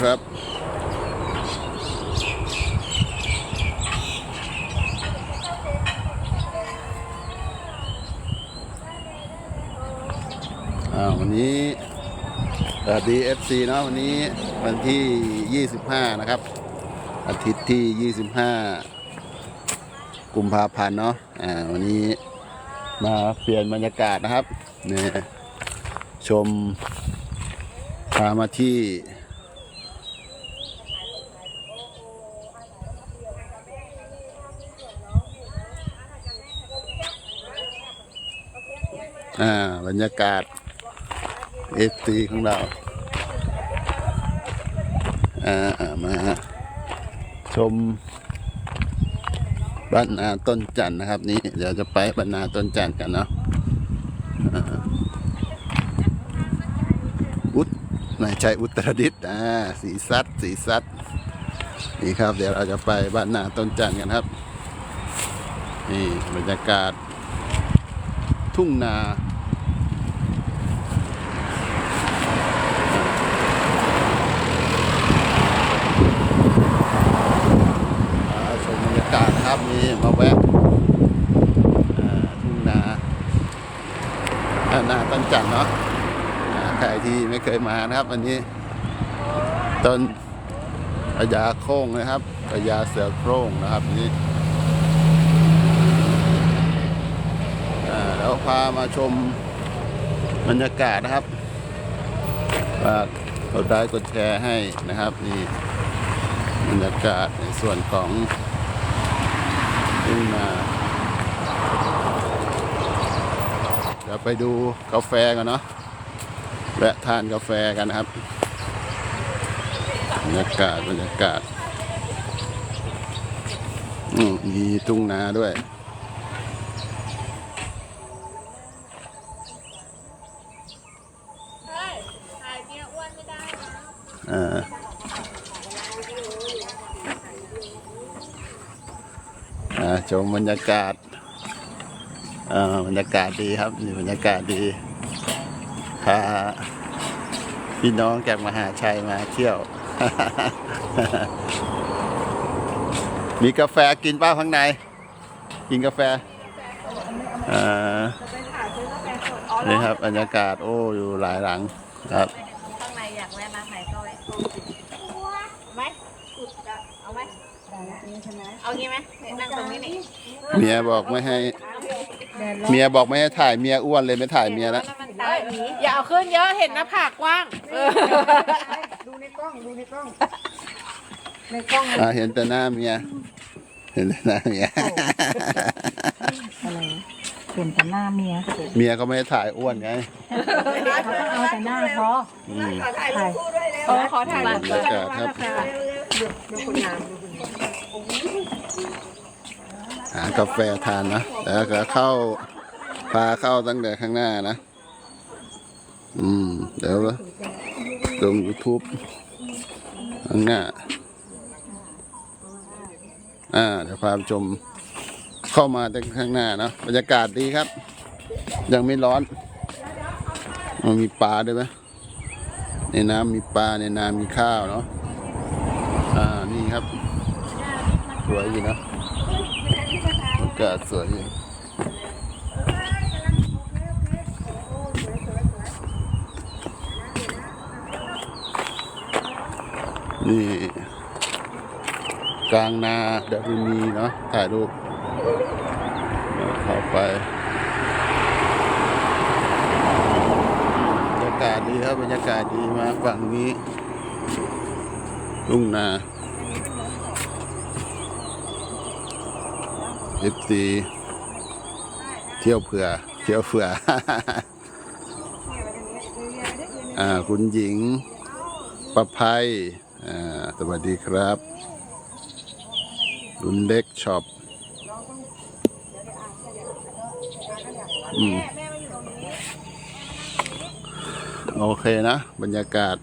ครับอ่าวันนี้สวัสดี FC เนาะวันนี้วันที่ 25 นะครับ อาทิตย์ที่ 25 กุมภาพันธ์เนาะอ่าวันนี้มาเปลี่ยนบรรยากาศนะครับเนี่ยชมพามาที่ อ่าบรรยากาศเอฟซีของเรา อ่า มา ชมบ้านนาต้นจันทร์นะครับ นี่เดี๋ยวจะไปบ้านนาต้นจันทร์กันเนาะอุตนายชัยอุตรดิตอ่าสีสัดสีสัดนี่ครับ เดี๋ยวเราจะไปบ้านนาต้นจันทร์กันครับ นี่บรรยากาศทุ่งนา อ่าชมบรรยากาศนะครับ มีมาแวะทุ่งนาอ่านาต้นจันทร์เนาะใครที่ไม่เคยมานะครับ วันนี้ต้นพญาโค้งนะครับพญาเสือโคร่งนะครับนี่แล้วพามาชมบรรยากาศนะครับฝากกดไลค์กดแชร์ให้นะครับนี่บรรยากาศในส่วนของ ทุ่งนาเดี๋ยวไปดูกาแฟกันเนาะแวะทานกาแฟกันนะครับบรรยากาศบรรยากาศอืมมีทุ่งนาด้วยเฮ้ยถ่ายเมียอ้วนไม่ได้นะอ่าอ่า ชมบรรยากาศอ่าบรรยากาศดีครับนี่บรรยากาศดีพาพี่น้องจากมหาชัยมาเที่ยว มีกาแฟกินป้าข้างใน กินกาแฟอ่านี่ครับบรรยากาศโอ้อยู่หลายหลังครับข้างในอยากแวะร้าไหนก็แวะเอาไหมขุดจะเอาไหม เอางี้ไหมเนี่ยนั่งตรงนี้นี่เมียบอกไม่ให้ เมียบอกไม่ให้ถ่ายเมียอ้วนเลยไม่ถ่ายเมียแล้ว แล้วมันตายหนีอย่าเอาขึ้นเยอะเห็นหน้าผากกว้างเออดูในกล้องดูในกล้อง ในกล้องอ่าเห็นแต่หน้าเมีย เห็นแต่หน้าเมีย อะไรเห็นแต่หน้าเมียเมียก็ไม่ให้ถ่ายอ้วนไงเขาต้องเอาแต่หน้าพออืมถ่ายเออขอถ่ายบรรยากาศครับ หากาแฟทานนะแล้วก็เข้าพาเข้าตั้งแต่ข้างหน้านะ อืม เดี๋ยวลง YouTube ข้างหน้า อ่า เดี๋ยวพาชมเข้ามาตั้งข้างหน้านะบรรยากาศดีครับ ยังไม่ร้อน มันมีปลาด้วยไหมในน้ำมีปลาในน้ำมีข้าวเนาะอ่านี่ครับ สวยอยู่นะอากาศสวยอยู่นี่ กลางนาดารุณีเนาะถ่ายรูปเข้าไปบรรยากาศดีครับบรรยากาศดีมากฝั่งนี้ลุ่งนา เอฟซีเที่ยวเผื่อ เที่ยวเผื่ออ่าคุณหญิงประภัยอ่าสวัสดีครับรุ่นเล็กช็อปอืมโอเคนะ บรรยากาศ